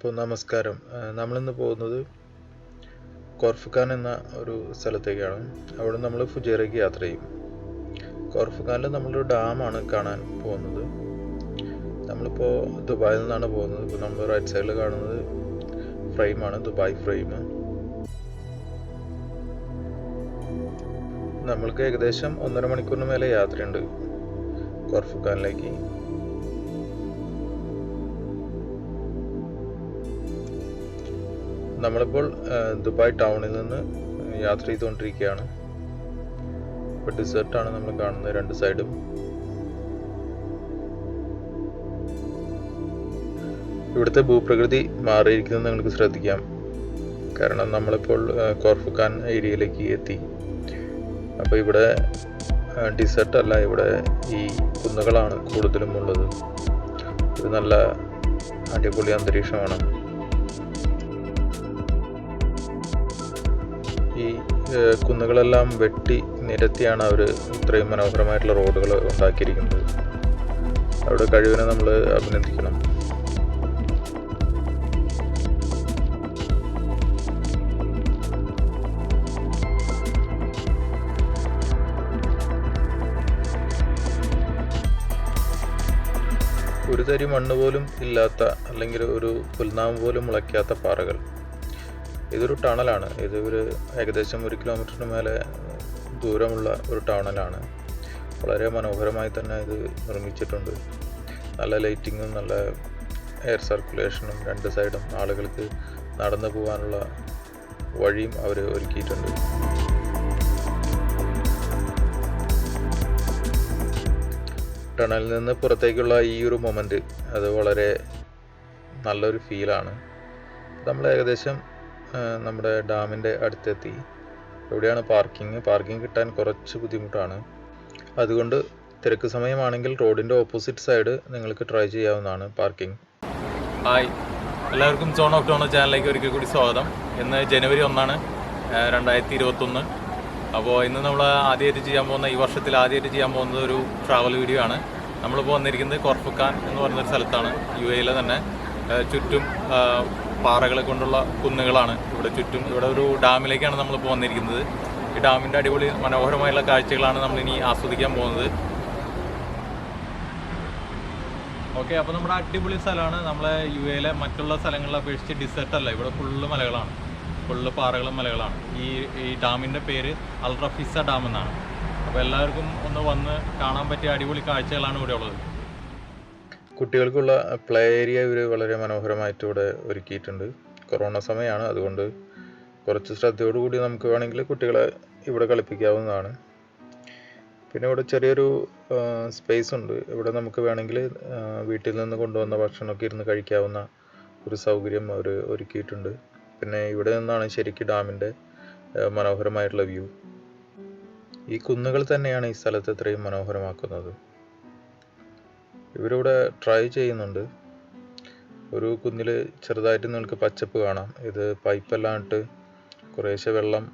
അപ്പോൾ നമസ്കാരം. നമ്മളിന്ന് പോകുന്നത് കോർഫുഖാൻ എന്ന ഒരു സ്ഥലത്തേക്കാണ്. അവിടെ നമ്മൾ ഫുജേറയ്ക്ക് യാത്ര ചെയ്യും. കോർഫുഖാനിൽ നമ്മളൊരു ഡാമാണ് കാണാൻ പോകുന്നത്. നമ്മളിപ്പോൾ ദുബായിൽ നിന്നാണ് പോകുന്നത്. ഇപ്പോൾ നമ്മൾ റൈറ്റ് സൈഡിൽ കാണുന്നത് ഫ്രെയിമാണ് ദുബായ് ഫ്രെയിം. നമ്മൾക്ക് ഏകദേശം ഒന്നര മണിക്കൂറിന് മേലെ യാത്രയുണ്ട് കോർഫുഖാനിലേക്ക്. നമ്മളിപ്പോൾ ദുബായ് ടൗണിൽ നിന്ന് യാത്ര ചെയ്തുകൊണ്ടിരിക്കുകയാണ്. ഇപ്പോൾ ഡിസേർട്ടാണ് നമ്മൾ കാണുന്നത് രണ്ട് സൈഡും ഇവിടുത്തെ ഭൂപ്രകൃതി മാറിയിരിക്കുന്നത് നിങ്ങൾക്ക് ശ്രദ്ധിക്കാം. കാരണം നമ്മളിപ്പോൾ കോർഫുഖാൻ ഏരിയയിലേക്ക് എത്തി. അപ്പോൾ ഇവിടെ ഡിസേർട്ട് അല്ല ഇവിടെ ഈ കുന്നുകളാണ് കൂടുതലും ഉള്ളത്. ഒരു നല്ല അടിപൊളി അന്തരീക്ഷമാണ്. കുന്നുകളെല്ലാം വെട്ടി നിരത്തിയാണ് അവർ ഇത്രയും മനോഹരമായിട്ടുള്ള റോഡുകൾ ഉണ്ടാക്കിയിരിക്കുന്നത്. അവരുടെ കഴിവിനെ നമ്മൾ അഭിനന്ദിക്കണം. ഒരു തരി മണ്ണ് പോലും ഇല്ലാത്ത അല്ലെങ്കിൽ ഒരു പുൽനാമ പോലും മുളയ്ക്കാത്ത പാറകൾ. ഇതൊരു ടണലാണ്. ഇത് ഒരു ഏകദേശം ഒരു കിലോമീറ്ററിന് മേലെ ദൂരമുള്ള ഒരു ടണലാണ്. വളരെ മനോഹരമായി തന്നെ ഇത് നിർമ്മിച്ചിട്ടുണ്ട്. നല്ല ലൈറ്റിങ്ങും നല്ല എയർ സർക്കുലേഷനും രണ്ട് സൈഡും ആളുകൾക്ക് നടന്നു പോകാനുള്ള വഴിയും അവർ ഒരുക്കിയിട്ടുണ്ട്. ടണലിൽ നിന്ന് പുറത്തേക്കുള്ള ഈ ഒരു മൊമെന്റ് അത് വളരെ നല്ലൊരു ഫീലാണ്. നമ്മൾ ഏകദേശം നമ്മുടെ ഡാമിന്റെ അടുത്തെത്തി. എവിടെയാണ് പാർക്കിംഗ്? പാർക്കിംഗ് കിട്ടാൻ കുറച്ച് ബുദ്ധിമുട്ടാണ്. അതുകൊണ്ട് തിരക്ക് സമയമാണെങ്കിൽ റോഡിന്റെ ഓപ്പോസിറ്റ് സൈഡ് നിങ്ങൾക്ക് ട്രൈ ചെയ്യാവുന്നതാണ് പാർക്കിംഗ്. ഹായ്. എല്ലാവർക്കും സോൺ ഓഫ് ടോണോ ചാനലിലേക്ക് ഒരിക്കൽ കൂടി സ്വാഗതം. ഇന്ന് ജനുവരി ഒന്നാണ് രണ്ടായിരത്തി ഇരുപത്തൊന്ന് അപ്പോൾ ഇന്ന് നമ്മൾ ആദ്യമായിട്ട് ചെയ്യാൻ പോകുന്ന ഈ വർഷത്തിൽ ആദ്യമായിട്ട് ചെയ്യാൻ പോകുന്നത് ഒരു ട്രാവൽ വീഡിയോ ആണ്. നമ്മളിപ്പോൾ വന്നിരിക്കുന്നത് കോർഫുഖാൻ എന്ന് പറയുന്നൊരു സ്ഥലത്താണ് യു എയിലെ തന്നെ. ചുറ്റും പാറകളെ കൊണ്ടുള്ള കുന്നുകളാണ് ഇവിടെ ചുറ്റും. ഇവിടെ ഒരു ഡാമിലേക്കാണ് നമ്മളിപ്പോൾ വന്നിരിക്കുന്നത്. ഈ ഡാമിന്റെ അടിപൊളി മനോഹരമായുള്ള കാഴ്ചകളാണ് നമ്മളിനി ആസ്വദിക്കാൻ പോകുന്നത്. ഓക്കെ അപ്പോൾ നമ്മുടെ അടിപൊളി സ്ഥലമാണ്. നമ്മളെ യു എയിലെ മറ്റുള്ള സ്ഥലങ്ങളെ അപേക്ഷിച്ച് ഡിസേർട്ടല്ല ഇവിടെ ഫുള്ള് മലകളാണ്. ഫുള്ള് പാറകളും മലകളാണ്. ഈ ഈ ഡാമിന്റെ പേര് അൽറഫിസ ഡാം എന്നാണ്. അപ്പോൾ എല്ലാവർക്കും ഒന്ന് വന്ന് കാണാൻ പറ്റിയ അടിപൊളി കാഴ്ചകളാണ് ഇവിടെ ഉള്ളത്. കുട്ടികൾക്കുള്ള പ്ലേ ഏരിയ ഇവർ വളരെ മനോഹരമായിട്ട് ഇവിടെ ഒരുക്കിയിട്ടുണ്ട്. കൊറോണ സമയമാണ് അതുകൊണ്ട് കുറച്ച് ശ്രദ്ധയോടുകൂടി നമുക്ക് വേണമെങ്കിൽ കുട്ടികളെ ഇവിടെ കളിപ്പിക്കാവുന്നതാണ്. പിന്നെ ഇവിടെ ചെറിയൊരു സ്പേസ് ഉണ്ട്. ഇവിടെ നമുക്ക് വേണമെങ്കിൽ വീട്ടിൽ നിന്ന് കൊണ്ടുവന്ന ഭക്ഷണമൊക്കെ ഇരുന്ന് കഴിക്കാവുന്ന ഒരു സൗകര്യം അവർ ഒരുക്കിയിട്ടുണ്ട്. പിന്നെ ഇവിടെ നിന്നാണ് ശരിക്കും ഡാമിന്റെ മനോഹരമായിട്ടുള്ള വ്യൂ ഈ കുന്നുകൾ തന്നെയാണ് ഈ സ്ഥലത്ത് ഇത്രയും മനോഹരമാക്കുന്നത്. ഇവരിവിടെ ട്രൈ ചെയ്യുന്നുണ്ട്. ഒരു കുന്നിൽ ചെറുതായിട്ട് നിങ്ങൾക്ക് പച്ചപ്പ് കാണാം. ഇത് പൈപ്പെല്ലാം ഇട്ട് കുറേശ്ശെ വെള്ളം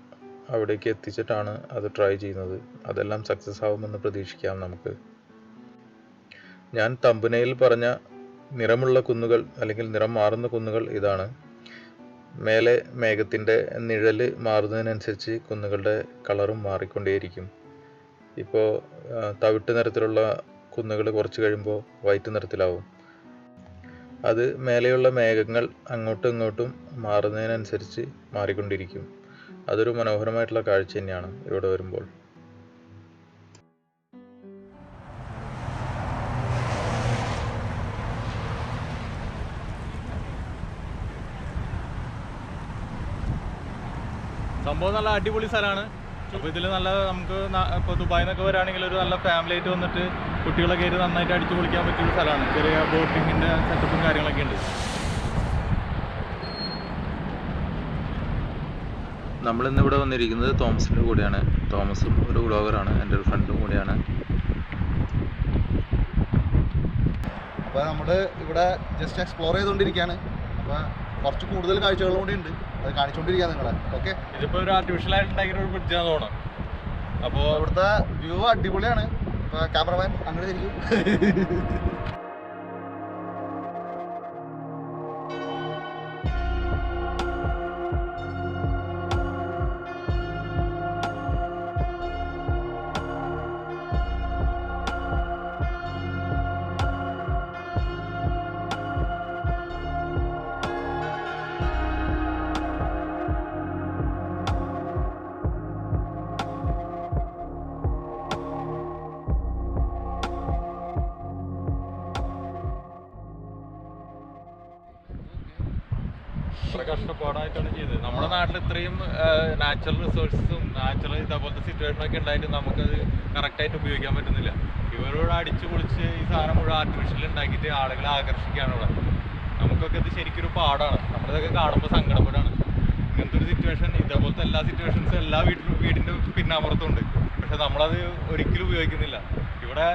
അവിടേക്ക് എത്തിച്ചിട്ടാണ് അത് ട്രൈ ചെയ്യുന്നത്. അതെല്ലാം സക്സസ് ആവുമെന്ന് പ്രതീക്ഷിക്കാം നമുക്ക്. ഞാൻ തമ്പനയിൽ പറഞ്ഞ നിറമുള്ള കുന്നുകൾ അല്ലെങ്കിൽ നിറം മാറുന്ന കുന്നുകൾ ഇതാണ്. മേലെ മേഘത്തിന്റെ നിഴൽ മാറുന്നതിനനുസരിച്ച് കുന്നുകളുടെ കളറും മാറിക്കൊണ്ടേയിരിക്കും. ഇപ്പോൾ തവിട്ട് നിറത്തിലുള്ള കുന്നുകൾ കുറച്ച് കഴിയുമ്പോൾ വൈറ്റ് നിറത്തിലാവും. അത് മേലെയുള്ള മേഘങ്ങൾ അങ്ങോട്ടും ഇങ്ങോട്ടും മാറുന്നതിനനുസരിച്ച് മാറിക്കൊണ്ടിരിക്കും. അതൊരു മനോഹരമായിട്ടുള്ള കാഴ്ച തന്നെയാണ് ഇവിടെ വരുമ്പോൾ. സംഭവം നല്ല അടിപൊളി സ്ഥലമാണ്. അപ്പോൾ ഇതിൽ നല്ല നമുക്ക് ഇപ്പോൾ ദുബായിൽ നിന്നൊക്കെ വരാണെങ്കിൽ ഒരു നല്ല ഫാമിലി ആയിട്ട് വന്നിട്ട് കുട്ടികളെ കയറി നന്നായിട്ട് അടിച്ചു പൊളിക്കാൻ പറ്റിയ ഒരു സ്ഥലമാണ്. ചെറിയ ബോട്ടിങ്ങിന്റെ സെറ്റപ്പും കാര്യങ്ങളൊക്കെ ഉണ്ട്. നമ്മളിന്ന് ഇവിടെ വന്നിരിക്കുന്നത് തോമസിന്റെ കൂടെയാണ്. തോമസും ഒരു വ്ളോഗറാണ് എന്റെ ഒരു ഫ്രണ്ടും കൂടെയാണ്. അപ്പോൾ നമ്മൾ ഇവിടെ ജസ്റ്റ് എക്സ്പ്ലോർ ചെയ്തുകൊണ്ടിരിക്കുകയാണ് അപ്പോൾ കുറച്ച് കൂടുതൽ കാഴ്ചകളും കൂടി ഉണ്ട്. അത് കാണിച്ചുകൊണ്ടിരിക്കുക നിങ്ങളെ. ഓക്കെ ഇതിപ്പോൾ ഒരു ആർട്ടിഫിഷ്യൽ ആയിട്ട് ഉണ്ടാക്കിയ ഒരു അപ്പോൾ ഇവിടുത്തെ വ്യൂ അടിപൊളിയാണ്. ക്യാമറമാൻ അങ്ങനെ തിരിക്കും. കഷ്ടപ്പാടായിട്ടാണ് ചെയ്തത്. നമ്മുടെ നാട്ടിൽ ഇത്രയും നാച്ചുറൽ റിസോഴ്സസും നാച്ചുറൽ ഇതേപോലത്തെ സിറ്റുവേഷൻ ഒക്കെ ഉണ്ടായിട്ട് നമുക്കത് കറക്റ്റായിട്ട് ഉപയോഗിക്കാൻ പറ്റുന്നില്ല. ഇവരോട് അടിച്ചു പൊളിച്ച് ഈ സാധനം മുഴുവൻ ആർട്ടിഫിഷ്യൽ ഉണ്ടാക്കിയിട്ട് ആളുകളെ ആകർഷിക്കുകയാണ് ഇവിടെ. നമുക്കൊക്കെ ഇത് ശരിക്കും പാടാണ്. നമ്മളിതൊക്കെ കാണുമ്പോൾ സങ്കടപ്പെടാണ്. ഇങ്ങനത്തെ ഒരു സിറ്റുവേഷൻ ഇതേപോലത്തെ എല്ലാ സിറ്റുവേഷൻസും എല്ലാ വീട്ടിലും വീടിന്റെ പിന്നാമ്പുറത്തുണ്ട്. പക്ഷെ നമ്മളത് ഒരിക്കലും ഉപയോഗിക്കുന്നില്ല. ഇവിടെ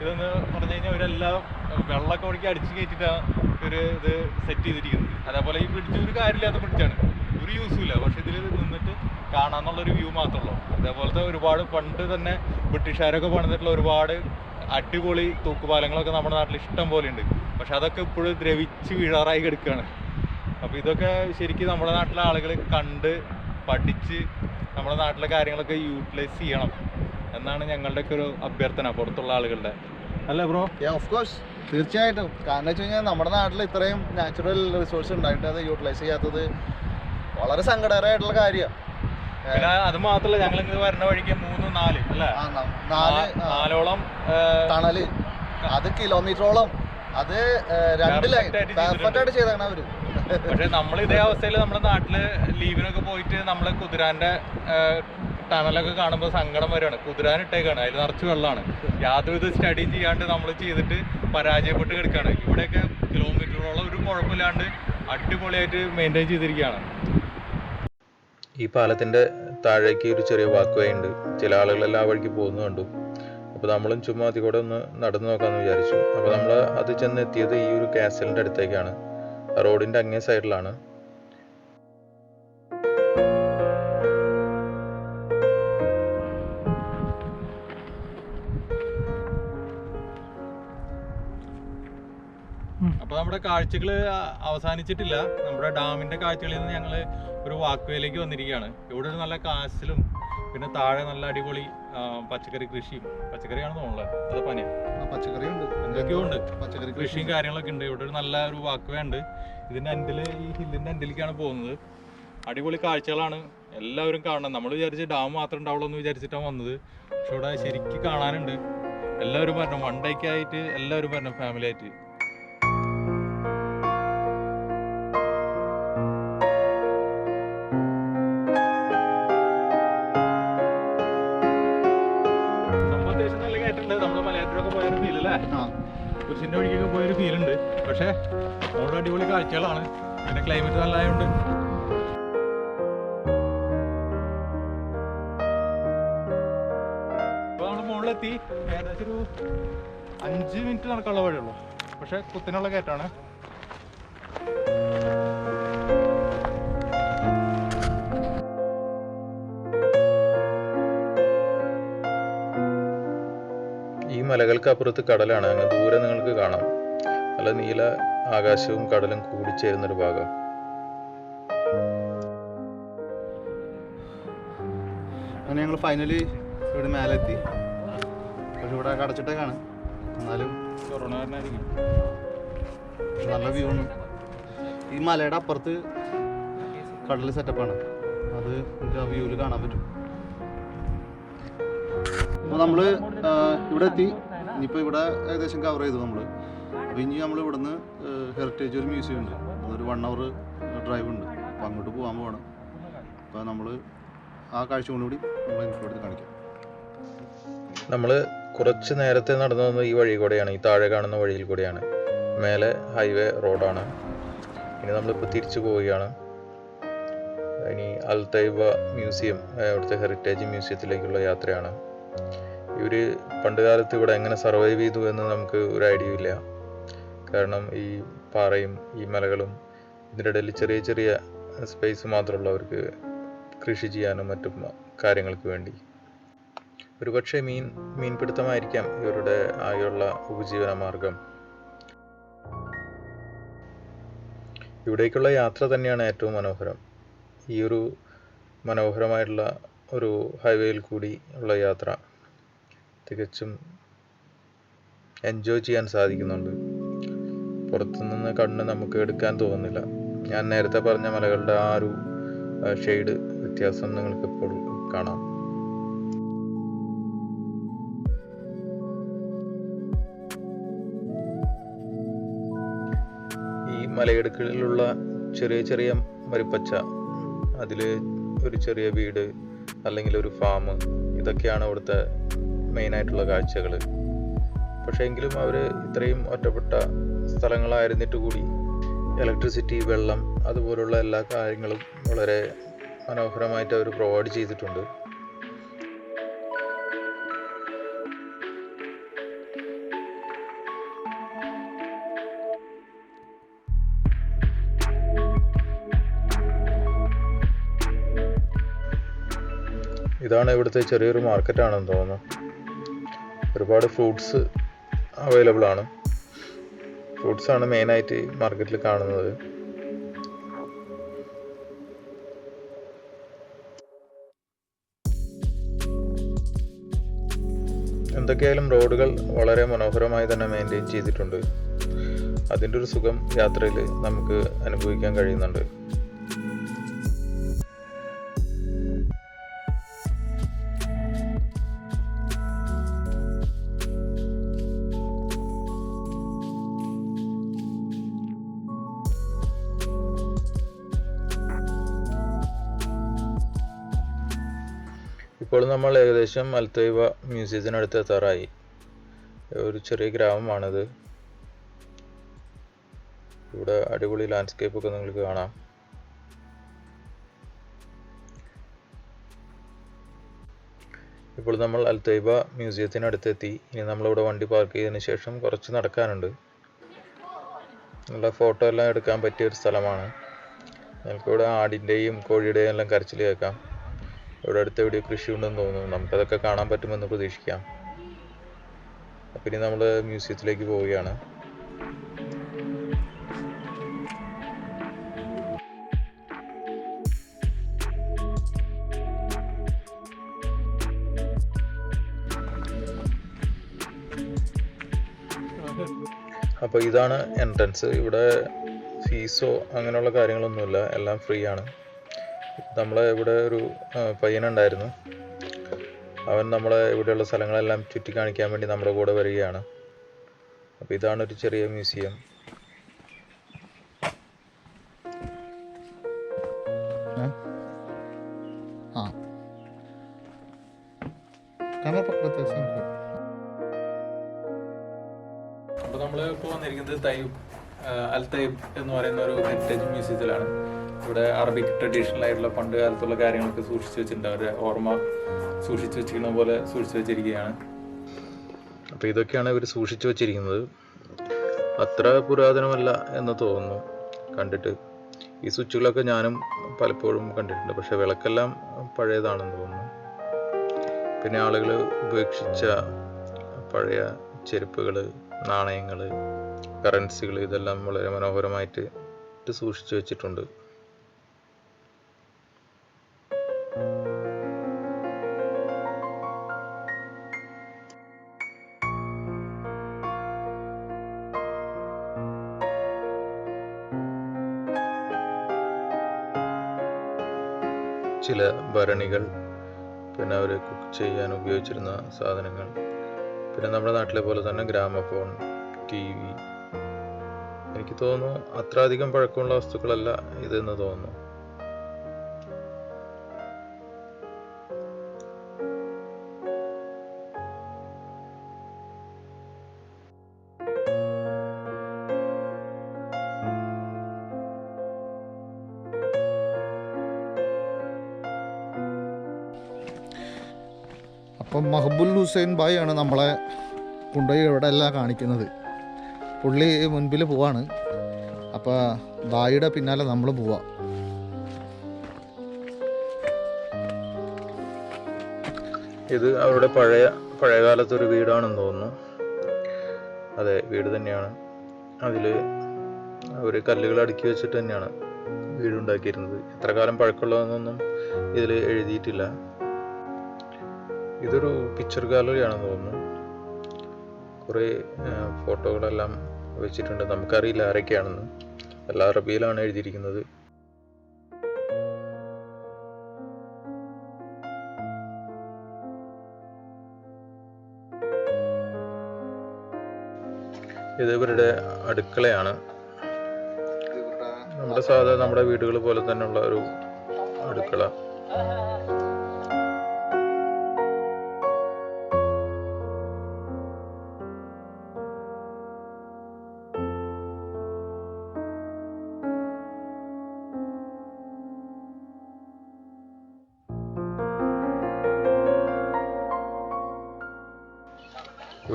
ഇതെന്ന് പറഞ്ഞു കഴിഞ്ഞാൽ ഇവരെല്ലാം വെള്ളമൊക്കെ ഒഴുക്കി അടിച്ച് കയറ്റിയിട്ടാണ് ഒരു ഇത് സെറ്റ് ചെയ്തിരിക്കുന്നത്. അതേപോലെ ഈ ബ്രിഡ്ജ് ഒരു കാര്യമില്ലാത്ത ബ്രിഡ്ജാണ് ഒരു യൂസും ഇല്ല. പക്ഷെ ഇതിൽ നിന്നിട്ട് കാണാന്നുള്ളൊരു വ്യൂ മാത്രമേ ഉള്ളൂ. അതേപോലത്തെ ഒരുപാട് പണ്ട് തന്നെ ബ്രിട്ടീഷുകാരൊക്കെ പണിതിട്ടുള്ള ഒരുപാട് അടിപൊളി തൂക്കുപാലങ്ങളൊക്കെ നമ്മുടെ നാട്ടിൽ ഇഷ്ടം പോലെ ഉണ്ട്. പക്ഷെ അതൊക്കെ ഇപ്പോഴും ദ്രവിച്ച് വീഴാറായി കിടക്കുകയാണ് അപ്പോൾ ഇതൊക്കെ ശരിക്കും നമ്മുടെ നാട്ടിലെ ആളുകൾ കണ്ട് പഠിച്ച് നമ്മുടെ നാട്ടിലെ കാര്യങ്ങളൊക്കെ യൂട്ടിലൈസ് ചെയ്യണം. എന്നാണ് ഞങ്ങളുടെയൊക്കെ ഒരു അഭ്യർത്ഥന പുറത്തുള്ള ആളുകളുടെ. അല്ലേ ബ്രോ ഓഫ് കോഴ്സ് തീർച്ചയായിട്ടും. കാരണം വെച്ച് കഴിഞ്ഞാൽ നമ്മുടെ നാട്ടിൽ ഇത്രയും നാച്ചുറൽ റിസോഴ്സ് ഉണ്ടായിട്ട് അത് യൂട്ടിലൈസ് ചെയ്യാത്തത് വളരെ സങ്കടകരമായിട്ടുള്ള കാര്യമാണ് പിന്നെ അത് മാത്രല്ല ഞങ്ങൾ ഇങ്ങനെ വരുന്ന വഴിക്ക് മൂന്ന് നാല് അല്ലേ? നാല് നാലോളം തണൽ. അത് കിലോമീറ്ററോളം അത് രണ്ട് ലൈൻ പെർഫെക്റ്റ് ആയിട്ട് ചെയ്താണ് അവർ. പക്ഷെ നമ്മൾ ഇതേ അവസ്ഥയിൽ നമ്മുടെ നാട്ടിൽ ലീവിനൊക്കെ പോയിട്ട് നമ്മൾ കുതിരാന്റെ ടണലൊക്കെ കാണുമ്പോൾ സങ്കടം വരികയാണ്. കുതിരാൻ ഇട്ടേക്കാണ്. അതിൽ നിറച്ച് വെള്ളമാണ്. യാതൊരു സ്റ്റഡി ചെയ്യാണ്ട് നമ്മൾ ചെയ്തിട്ട് പരാജയപ്പെട്ട് കിടക്കുകയാണ് ഇവിടെയൊക്കെ കിലോമീറ്ററോളം ഒരു കുഴപ്പമില്ലാണ്ട് അടിപൊളിയായിട്ട് മെയിന്റെയിൻ ചെയ്തിരിക്കുകയാണ്. ഈ പാലത്തിന്റെ താഴേക്ക് ഒരു ചെറിയ വാക്കുവേ ഉണ്ട് ചില ആളുകളെല്ലാം ആ വഴിക്ക് പോകുന്നു കണ്ടു. അപ്പോൾ നമ്മളും ചുമ്മാ അതിൽ കൂടെ ഒന്ന് നടന്നു നോക്കാമെന്ന് വിചാരിച്ചു. അപ്പോൾ നമ്മൾ അത് ചെന്ന് എത്തിയത് ഈ ഒരു കാസലിന്റെ അടുത്തേക്കാണ്. റോഡിന്റെ അങ്ങേ സൈഡിലാണ് അപ്പൊ നമ്മുടെ കാഴ്ചകൾ അവസാനിച്ചിട്ടില്ല. നമ്മുടെ ഡാമിന്റെ കാഴ്ചകളിൽ നിന്ന് ഞങ്ങൾ ഒരു വാക്വേയിലേക്ക് വന്നിരിക്കുകയാണ്. ഇവിടെ ഒരു നല്ല കാശിലും പിന്നെ താഴെ നല്ല അടിപൊളി പച്ചക്കറി കൃഷിയും. പച്ചക്കറിയാണെന്ന് തോന്നുന്നത് അത് പനി? പച്ചക്കറി ഉണ്ട് എന്തൊക്കെയോ ഉണ്ട്. പച്ചക്കറി കൃഷിയും കാര്യങ്ങളൊക്കെ ഉണ്ട്. ഇവിടെ ഒരു നല്ല ഒരു വാക്വേ ഉണ്ട്. ഇതിന്റെ എൻഡിൽ ഈ ഹില്ലിന്റെ എൻഡിലേക്കാണ് പോകുന്നത്. അടിപൊളി കാഴ്ചകളാണ് എല്ലാവരും കാണണം. നമ്മൾ വിചാരിച്ച് ഡാം മാത്രം ഉണ്ടാവുള്ളൂ എന്ന് വിചാരിച്ചിട്ടാണ് വന്നത്. പക്ഷെ ഇവിടെ ശരിക്കും കാണാനുണ്ട്. എല്ലാവരും പറഞ്ഞു വൺ ഡേക്കായിട്ട് എല്ലാവരും പറഞ്ഞു ഫാമിലി ആയിട്ട്. പക്ഷേ അവിടെ അടിപൊളി കാഴ്ചകളാണ്. പിന്നെ ക്ലൈമറ്റ് നല്ലതായതുകൊണ്ട് ഇപ്പോൾ നമ്മൾ മുകളിലെത്തി. ഏകദേശം ഒരു അഞ്ച് മിനിറ്റ് നടക്കാനുള്ള വഴിയുള്ളൂ. പക്ഷേ കുത്തിനുള്ള കയറ്റാണ് ഈ മലകൾക്ക് അപ്പുറത്ത് കടലാണ്. അങ്ങ് ദൂരെ നിങ്ങൾക്ക് കാണാം. നല്ല നീല ആകാശവും കടലും കൂടിച്ചേരുന്നൊരു ഭാഗം. അങ്ങനെ ഞങ്ങൾ ഫൈനലി ഇവിടെ മേലെത്തി. പക്ഷെ ഇവിടെ കടച്ചിട്ടേക്കാണ്. എന്നാലും കൊറോണ കാരണമായിരിക്കും നല്ല വ്യൂ ആണ്. ഈ മലയുടെ അപ്പുറത്ത് കടൽ സെറ്റപ്പാണ് അത് നമുക്ക് ആ വ്യൂവിൽ കാണാൻ പറ്റും. അപ്പോൾ നമ്മൾ ഇവിടെ എത്തി. ഇനിയിപ്പോൾ ഇവിടെ ഏകദേശം കവർ ചെയ്തു നമ്മൾ അപ്പോൾ ഇനി നമ്മൾ ഇവിടുന്ന് ഹെറിറ്റേജ് ഒരു മ്യൂസിയം ഉണ്ട്. അതൊരു വൺ അവർ ഡ്രൈവ് ഉണ്ട്. അപ്പോൾ അങ്ങോട്ട് പോകാൻ പോകണം അപ്പോൾ നമ്മൾ ആ കാഴ്ച കൂടി നമ്മൾ ഇൻഫോ എടുത്ത് കാണിക്കാം. നമ്മൾ കുറച്ച് നേരത്തെ നടന്നു ഈ വഴി കൂടെയാണ് ഈ താഴെ കാണുന്ന വഴിയിൽ കൂടെയാണ്. മേലെ ഹൈവേ റോഡാണ് ഇനി നമ്മളിപ്പോൾ തിരിച്ചു പോവുകയാണ്. ഇനി അൽത്തൈബ മ്യൂസിയം ഇവിടുത്തെ ഹെറിറ്റേജ് മ്യൂസിയത്തിലേക്കുള്ള യാത്രയാണ്. ഇവർ പണ്ട് കാലത്ത് ഇവിടെ എങ്ങനെ സർവൈവ് ചെയ്തു എന്ന് നമുക്ക് ഒരു ഐഡിയ ഇല്ല. കാരണം ഈ പാറയും ഈ മലകളും ഇതിന്റെ ഇടയിൽ ചെറിയ ചെറിയ സ്പേസ് മാത്രമുള്ളവർക്ക് കൃഷി ചെയ്യാനും മറ്റും കാര്യങ്ങൾക്ക് വേണ്ടി. ഒരുപക്ഷെ മീൻ മീൻപിടുത്തമായിരിക്കാം ഇവരുടെ ആകെയുള്ള ഉപജീവന മാർഗം. ഇവിടേക്കുള്ള യാത്ര തന്നെയാണ് ഏറ്റവും മനോഹരം. ഈ ഒരു മനോഹരമായിട്ടുള്ള ഒരു ഹൈവേയിൽ കൂടി ഉള്ള യാത്ര. തികച്ചും എൻജോയ് ചെയ്യാൻ സാധിക്കുന്നുണ്ട്. പുറത്തുനിന്ന് കണ്ണ് നമുക്ക് എടുക്കാൻ തോന്നുന്നില്ല. ഞാൻ നേരത്തെ പറഞ്ഞ മലകളുടെ ആ ഒരു ഷെയ്ഡ് വ്യത്യാസം നിങ്ങൾക്ക് ഇപ്പോൾ കാണാം. ഈ മലയിടുക്കുകളിലുള്ള ചെറിയ ചെറിയ മരുപ്പച്ച അതിൽ ഒരു ചെറിയ വീട് അല്ലെങ്കിൽ ഒരു ഫാം ഇതൊക്കെയാണ് ഇവിടുത്തെ മെയിനായിട്ടുള്ള കാഴ്ചകൾ പക്ഷേ എങ്കിലും അവർ ഇത്രയും ഒറ്റപ്പെട്ട സ്ഥലങ്ങളായിരുന്നിട്ട് കൂടി ഇലക്ട്രിസിറ്റി വെള്ളം അതുപോലുള്ള എല്ലാ കാര്യങ്ങളും വളരെ മനോഹരമായിട്ട് അവർ പ്രൊവൈഡ് ചെയ്തിട്ടുണ്ട്. ഇതാണ് ഇവിടുത്തെ ചെറിയൊരു മാർക്കറ്റാണെന്ന് തോന്നുന്നു. ഒരുപാട് ഫ്രൂട്ട്സ് അവൈലബിൾ ആണ്. ഫ്രൂട്ട്സ് ആണ് മെയിനായിട്ട് മാർക്കറ്റിൽ കാണുന്നത്. എന്തൊക്കെയായാലും റോഡുകൾ വളരെ മനോഹരമായി തന്നെ മെയിന്റെയിൻ ചെയ്തിട്ടുണ്ട്. അതിന്റെ ഒരു സുഖം യാത്രയിൽ നമുക്ക് അനുഭവിക്കാൻ കഴിയുന്നുണ്ട്. നമ്മൾ ഏകദേശം അൽത്തൈവ മ്യൂസിയത്തിനടുത്ത് എത്താറായി. ഒരു ചെറിയ ഗ്രാമമാണത്. ഇവിടെ അടിപൊളി ലാൻഡ്സ്കേപ്പ് ഒക്കെ നിങ്ങൾക്ക് കാണാം. ഇപ്പോൾ നമ്മൾ അൽത്തൈബ മ്യൂസിയത്തിനടുത്തെത്തി ഇനി നമ്മളിവിടെ വണ്ടി പാർക്ക് ചെയ്തതിന് ശേഷം കുറച്ച് നടക്കാനുണ്ട്. നല്ല ഫോട്ടോ എല്ലാം എടുക്കാൻ പറ്റിയ ഒരു സ്ഥലമാണ്. നമുക്കിവിടെ ആടിന്റെയും കോഴിയുടെയും എല്ലാം കരച്ചിൽ കേൾക്കാം. ഇവിടെ അടുത്ത് എവിടെയോ കൃഷി ഉണ്ടെന്ന് തോന്നുന്നു. നമുക്കതൊക്കെ കാണാൻ പറ്റുമെന്ന് പ്രതീക്ഷിക്കാം. അപ്പം ഇനി നമ്മൾ മ്യൂസിയത്തിലേക്ക് പോവുകയാണ്. അപ്പോൾ ഇതാണ് എൻട്രൻസ്. ഇവിടെ ഫീസോ അങ്ങനെയുള്ള കാര്യങ്ങളൊന്നുമില്ല. എല്ലാം ഫ്രീ ആണ്. നമ്മളെ ഇവിടെ ഒരു പയ്യനുണ്ടായിരുന്നു. അവൻ നമ്മളെ ഇവിടെയുള്ള സ്ഥലങ്ങളെല്ലാം ചുറ്റി കാണിക്കാൻ വേണ്ടി നമ്മുടെ കൂടെ വരികയാണ്. അപ്പോൾ ഇതാണ് ഒരു ചെറിയ മ്യൂസിയം. അൽ എന്ന് പറയുന്ന ഒരു ഹെറിറ്റേജ് മ്യൂസിയത്തിലാണ് ഇവിടെ അറബിക് ട്രഡീഷണൽ ആയിട്ടുള്ള പണ്ട് കാലത്തുള്ള കാര്യങ്ങളൊക്കെ സൂക്ഷിച്ചു വെച്ചിട്ടുണ്ട്. അവരുടെ ഓർമ്മ സൂക്ഷിച്ചു വെച്ചിരിക്കുന്ന പോലെ സൂക്ഷിച്ചു വെച്ചിരിക്കുകയാണ്. അപ്പോൾ ഇതൊക്കെയാണ് ഇവർ സൂക്ഷിച്ചു വെച്ചിരിക്കുന്നത്. അത്ര പുരാതനമല്ല എന്ന് തോന്നുന്നു കണ്ടിട്ട്. ഈ സ്വിച്ചുകളൊക്കെ ഞാനും പലപ്പോഴും കണ്ടിട്ടുണ്ട്. പക്ഷെ വിളക്കെല്ലാം പഴയതാണെന്ന് തോന്നുന്നു. പിന്നെ ആളുകൾ ഉപേക്ഷിച്ച പഴയ ചെരുപ്പുകൾ നാണയങ്ങൾ കറൻസികൾ ഇതെല്ലാം വളരെ മനോഹരമായിട്ട് സൂക്ഷിച്ചു വെച്ചിട്ടുണ്ട്. ചില ഭരണികൾ പിന്നെ അവർ കുക്ക് ചെയ്യാൻ ഉപയോഗിച്ചിരുന്ന സാധനങ്ങൾ. പിന്നെ നമ്മുടെ നാട്ടിലെ പോലെ തന്നെ ഗ്രാമഫോൺ ടി വി തോന്നുന്നു. അത്ര അധികം പഴക്കമുള്ള വസ്തുക്കളല്ല ഇതെന്ന് തോന്നുന്നു. അപ്പം മഹബുൽ ഹുസൈൻ ബായ് ആണ് നമ്മളെ കൊണ്ടുപോയി ഇവിടെ എല്ലാം കാണിക്കുന്നത്. പുള്ളി മുൻപിൽ പോവാണ്. അപ്പോൾ ബായിയുടെ പിന്നാലെ നമ്മൾ പോവാം. ഇത് അവരുടെ പഴയ പഴയകാലത്തെ ഒരു വീടാണെന്ന് തോന്നുന്നു. അതെ വീട് തന്നെയാണ്. അതിൽ അവർ കല്ലുകൾ അടുക്കി വെച്ചിട്ട് തന്നെയാണ് വീടുണ്ടാക്കിയിരുന്നത്. എത്ര കാലം പഴക്കമുള്ളതെന്നൊന്നും ഇതിൽ എഴുതിയിട്ടില്ല. ഇതൊരു പിക്ചർ ഗാലറിയാണെന്ന് തോന്നുന്നു. കുറേ ഫോട്ടോകളെല്ലാം വെച്ചിട്ടുണ്ട്. നമുക്കറിയില്ല ആരൊക്കെയാണെന്ന്. എല്ലാ അറബിയിലാണ് എഴുതിയിരിക്കുന്നത്. ഇത് ഇവരുടെ അടുക്കളയാണ്. നമ്മുടെ സാധാ നമ്മുടെ വീടുകൾ പോലെ തന്നെയുള്ള ഒരു അടുക്കള.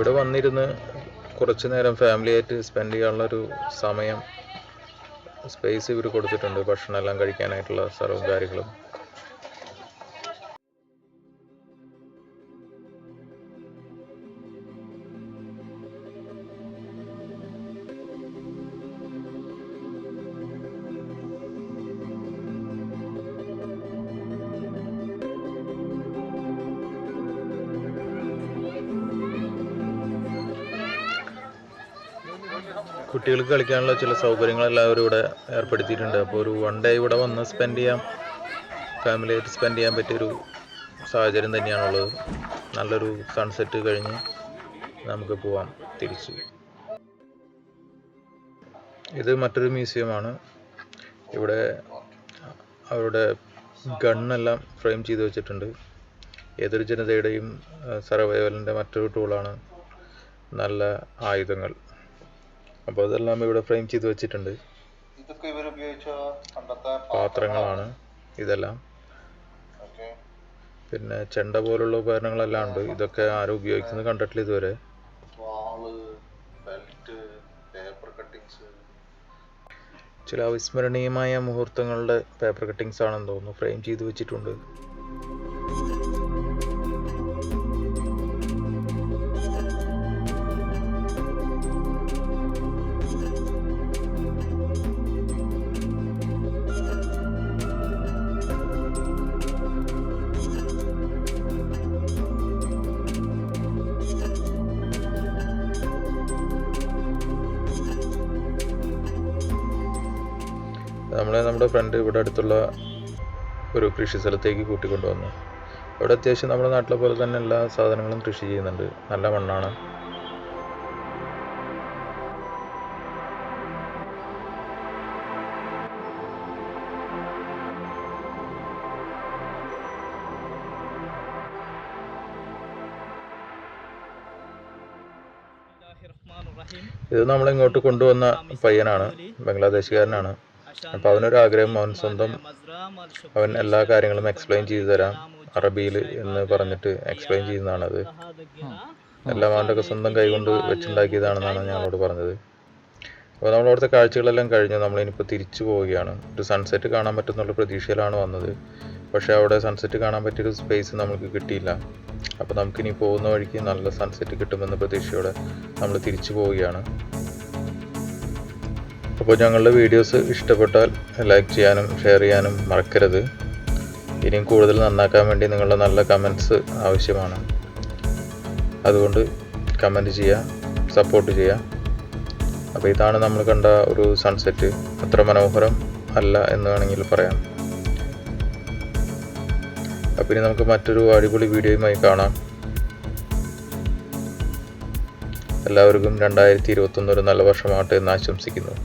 ഇവിടെ വന്നിരുന്ന് കുറച്ച് നേരം ഫാമിലിയായിട്ട് സ്പെൻഡ് ചെയ്യാനുള്ള ഒരു സമയം സ്പേസ് ഇവർ കൊടുത്തിട്ടുണ്ട്. ഭക്ഷണം എല്ലാം കഴിക്കാനായിട്ടുള്ള സ്ഥലവും കാര്യങ്ങളും. കുട്ടികൾക്ക് കളിക്കാനുള്ള ചില സൗകര്യങ്ങളെല്ലാം അവർ ഇവിടെ ഏർപ്പെടുത്തിയിട്ടുണ്ട്. അപ്പോൾ ഒരു വൺ ഡേ ഇവിടെ വന്ന് സ്പെൻഡ് ചെയ്യാം. ഫാമിലി ആയിട്ട് സ്പെൻഡ് ചെയ്യാൻ പറ്റിയൊരു സാഹചര്യം തന്നെയാണുള്ളത്. നല്ലൊരു സൺസെറ്റ് കഴിഞ്ഞ് നമുക്ക് പോവാം തിരിച്ച്. ഇത് മറ്റൊരു മ്യൂസിയമാണ് ഇവിടെ അവരുടെ ഗണ്ണെല്ലാം ഫ്രെയിം ചെയ്ത് വെച്ചിട്ടുണ്ട്. ഏതൊരു ജനതയുടെയും സർവൈവലിന്റെ മറ്റൊരു ടൂളാണ് നല്ല ആയുധങ്ങൾ. അപ്പോൾ അതെല്ലാം ഇവിടെ ഫ്രെയിം ചെയ്ത് വെച്ചിട്ടുണ്ട്. ഇതൊക്കെ ഇവർ ഉപയോഗിച്ച പണ്ടത്തെ പാത്രങ്ങളാണ് ഇതെല്ലാം. പിന്നെ ചെണ്ട പോലുള്ള ഉപകരണങ്ങളെല്ലാം ഉണ്ട്. ഇതൊക്കെ ആരും ഉപയോഗിക്കുന്നത് കണ്ടിട്ടില്ല ഇതുവരെ. ചില അവിസ്മരണീയമായ മുഹൂർത്തങ്ങളുടെ പേപ്പർ കട്ടിങ്സ് ആണെന്ന് തോന്നുന്നു. ഫ്രെയിം ചെയ്ത് വെച്ചിട്ടുണ്ട്. നമ്മളെ നമ്മുടെ ഫ്രണ്ട് ഇവിടെ അടുത്തുള്ള ഒരു കൃഷി സ്ഥലത്തേക്ക് കൂട്ടിക്കൊണ്ടുവന്നു. അവിടെ അത്യാവശ്യം നമ്മുടെ നാട്ടിലെ പോലെ തന്നെ എല്ലാ സാധനങ്ങളും കൃഷി ചെയ്യുന്നുണ്ട്. നല്ല മണ്ണാണ്. ഇത് നമ്മളിങ്ങോട്ട് കൊണ്ടുവന്ന പയ്യനാണ് ബംഗ്ലാദേശുകാരനാണ്. അപ്പോൾ അവനൊരു ആഗ്രഹം അവൻ സ്വന്തം അവൻ എല്ലാ കാര്യങ്ങളും എക്സ്പ്ലെയിൻ ചെയ്തു തരാം അറബിയിൽ എന്ന് പറഞ്ഞിട്ട് എക്സ്പ്ലെയിൻ അത് എല്ലാം അവന്റെ സ്വന്തം കൈകൊണ്ട് വെച്ചുണ്ടാക്കിയതാണെന്നാണ് ഞങ്ങളോട് പറഞ്ഞത്. അപ്പോൾ നമ്മൾ അവിടുത്തെ കാഴ്ചകളെല്ലാം കഴിഞ്ഞ് നമ്മൾ തിരിച്ചു പോവുകയാണ്. ഒരു സൺസെറ്റ് കാണാൻ പറ്റുന്നുള്ള പ്രതീക്ഷയിലാണ് വന്നത്. പക്ഷേ അവിടെ സൺസെറ്റ് കാണാൻ പറ്റിയൊരു സ്പേസ് നമുക്ക് കിട്ടിയില്ല. അപ്പോൾ നമുക്കിനി പോകുന്ന വഴിക്ക് നല്ല സൺസെറ്റ് കിട്ടുമെന്ന പ്രതീക്ഷയോടെ നമ്മൾ തിരിച്ചു പോവുകയാണ്. അപ്പോൾ ഞങ്ങളുടെ വീഡിയോസ് ഇഷ്ടപ്പെട്ടാൽ ലൈക്ക് ചെയ്യാനും ഷെയർ ചെയ്യാനും മറക്കരുത്. ഇനിയും കൂടുതൽ നന്നാക്കാൻ വേണ്ടി നിങ്ങളുടെ നല്ല കമൻസ് ആവശ്യമാണ്. അതുകൊണ്ട് കമന്റ് ചെയ്യുക സപ്പോർട്ട് ചെയ്യുക. അപ്പോൾ ഇതാണ് നമ്മൾ കണ്ട ഒരു സൺസെറ്റ്. അത്ര മനോഹരം അല്ല എന്ന് വേണമെങ്കിൽ പറയാം. അപ്പോൾ ഇനി നമുക്ക് മറ്റൊരു അടിപൊളി വീഡിയോയുമായി കാണാം. എല്ലാവർക്കും രണ്ടായിരത്തി ഇരുപത്തൊന്ന് ഒരു നല്ല വർഷമാകട്ടെ എന്ന് ആശംസിക്കുന്നു.